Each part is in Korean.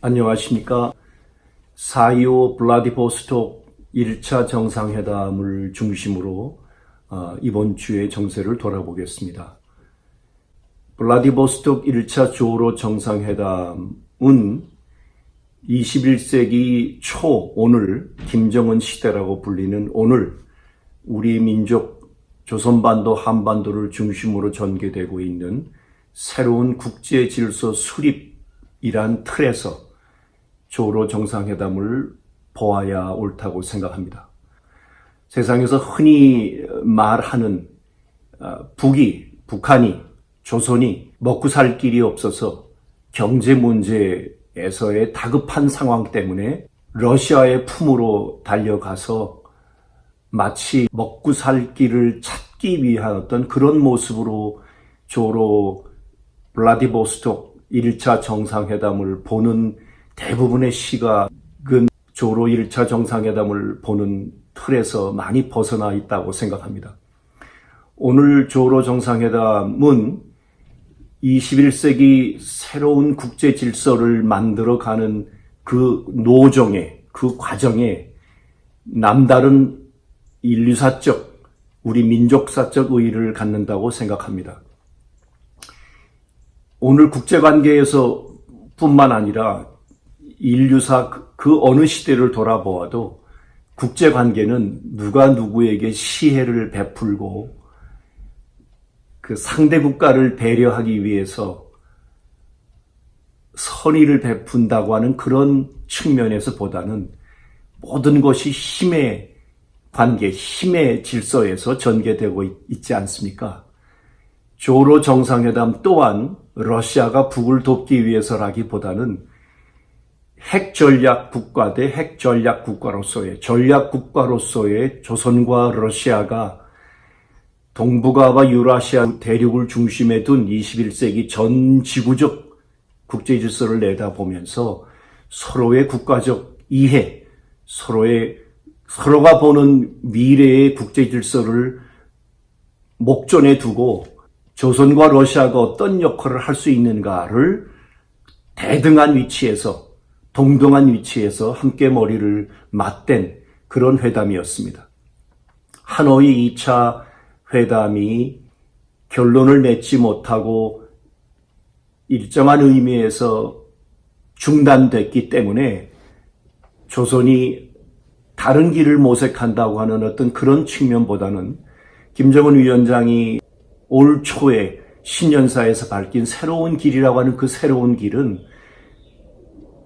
안녕하십니까. 4.25 블라디보스톡 1차 정상회담을 중심으로 어, 이번 주의 정세를 돌아보겠습니다. 블라디보스톡 1차 조로 정상회담은 21세기 초 오늘 김정은 시대라고 불리는 오늘 우리 민족 조선반도 한반도를 중심으로 전개되고 있는 새로운 국제 질서 수립이란 틀에서 조로 정상회담을 보아야 옳다고 생각합니다. 세상에서 흔히 말하는 어, 북이, 북한이, 조선이 먹고 살 길이 없어서 경제 문제에서의 다급한 상황 때문에 러시아의 품으로 달려가서 마치 먹고 살 길을 찾기 위한 어떤 그런 모습으로 조로 블라디보스톡 1차 정상회담을 보는 대부분의 시각은 조로 1차 정상회담을 보는 틀에서 많이 벗어나 있다고 생각합니다. 오늘 조로 정상회담은 21세기 새로운 국제 질서를 만들어 가는 그 노정에, 그 과정에 남다른 인류사적, 우리 민족사적 의의를 갖는다고 생각합니다. 오늘 국제관계에서 뿐만 아니라 인류사 그- 그 어느 시대를 돌아보아도 국제 관계는 누가 누구에게 시혜를 베풀고 그 상대 국가를 배려하기 위해서 선의를 베푼다고 하는 그런 측면에서 보다는 모든 것이 힘의 관계, 힘의 질서에서 전개되고 있, 있지 않습니까? 조로 정상회담 또한 러시아가 북을 돕기 위해서라기보다는 핵 전략 국가 대 핵 전략 국가로서의 전략 국가로서의 조선과 러시아가 동북아와 유라시아 대륙을 중심에 둔 21세기 전 지구적 국제 질서를 내다보면서 서로의 국가적 이해, 서로의 서로가 보는 미래의 국제 질서를 목전에 두고 조선과 러시아가 어떤 역할을 할 수 있는가를 대등한 위치에서 동등한 위치에서 함께 머리를 맞댄 그런 회담이었습니다. 하노이 2차 회담이 결론을 맺지 못하고 일정한 의미에서 중단됐기 때문에 조선이 다른 길을 모색한다고 하는 어떤 그런 측면보다는 김정은 위원장이 올 초에 신년사에서 밝힌 새로운 길이라고 하는 그 새로운 길은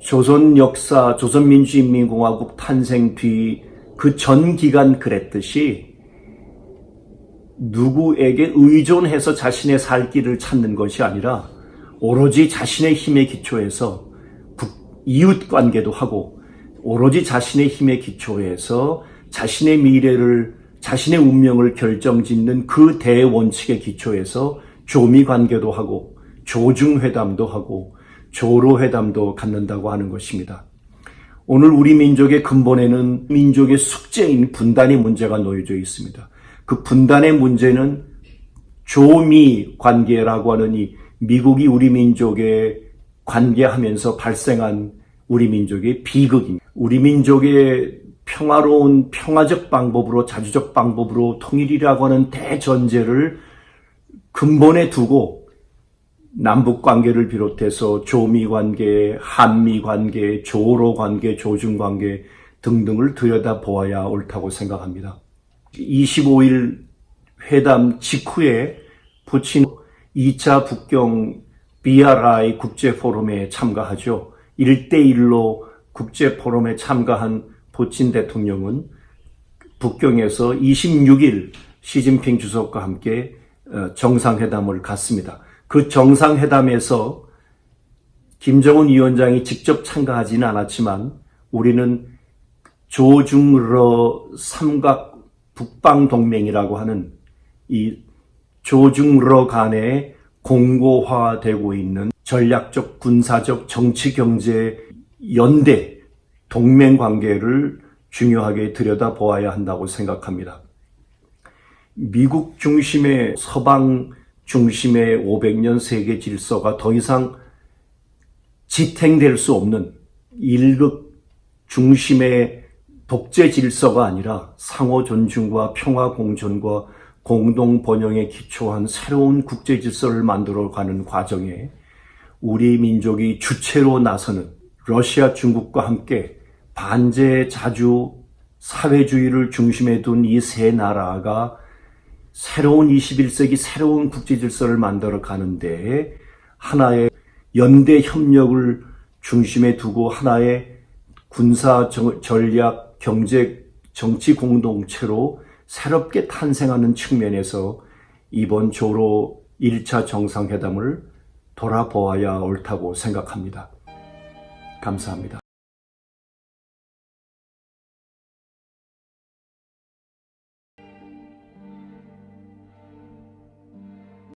조선 역사, 조선민주인민공화국 탄생 뒤 그 전 기간 그랬듯이 누구에게 의존해서 자신의 살 길을 찾는 것이 아니라 오로지 자신의 힘에 기초해서 이웃 관계도 하고 오로지 자신의 힘에 기초해서 자신의 미래를 자신의 운명을 결정짓는 그 대원칙에 기초해서 조미 관계도 하고 조중회담도 하고 조로회담도 갖는다고 하는 것입니다. 오늘 우리 민족의 근본에는 민족의 숙제인 분단의 문제가 놓여져 있습니다. 그 분단의 문제는 조미 관계라고 하는 이 미국이 우리 민족에 관계하면서 발생한 우리 민족의 비극입니다. 우리 민족의 평화로운 평화적 방법으로 자주적 방법으로 통일이라고 하는 대전제를 근본에 두고 남북 관계를 비롯해서 조미 관계, 한미 관계, 조로 관계, 조중 관계 등등을 들여다 보아야 옳다고 생각합니다. 25일 회담 직후에 푸친 2차 북경 BRI 국제 포럼에 참가하죠. 1대1로 국제 포럼에 참가한 푸친 대통령은 북경에서 26일 시진핑 주석과 함께 어, 정상회담을 갖습니다. 그 정상회담에서 김정은 위원장이 직접 참가하지는 않았지만 우리는 조중러 삼각 북방동맹이라고 하는 이 조중러 간에 공고화되고 있는 전략적, 군사적, 정치, 경제 연대 동맹 관계를 중요하게 들여다보아야 한다고 생각합니다. 미국 중심의 서방 중심의 500년 세계 질서가 더 이상 지탱될 수 없는 일극 중심의 독재 질서가 아니라 상호 존중과 평화 공존과 공동 번영에 기초한 새로운 국제 질서를 만들어 가는 과정에 우리 민족이 주체로 나서는 러시아, 중국과 함께 반제 자주 사회주의를 중심에 둔 이 세 나라가 새로운 21세기 새로운 국제 질서를 만들어 가는데 하나의 연대 협력을 중심에 두고 하나의 군사 정- 전략 경제 정치 공동체로 새롭게 탄생하는 측면에서 이번 조로 1차 정상회담을 돌아보아야 옳다고 생각합니다. 감사합니다.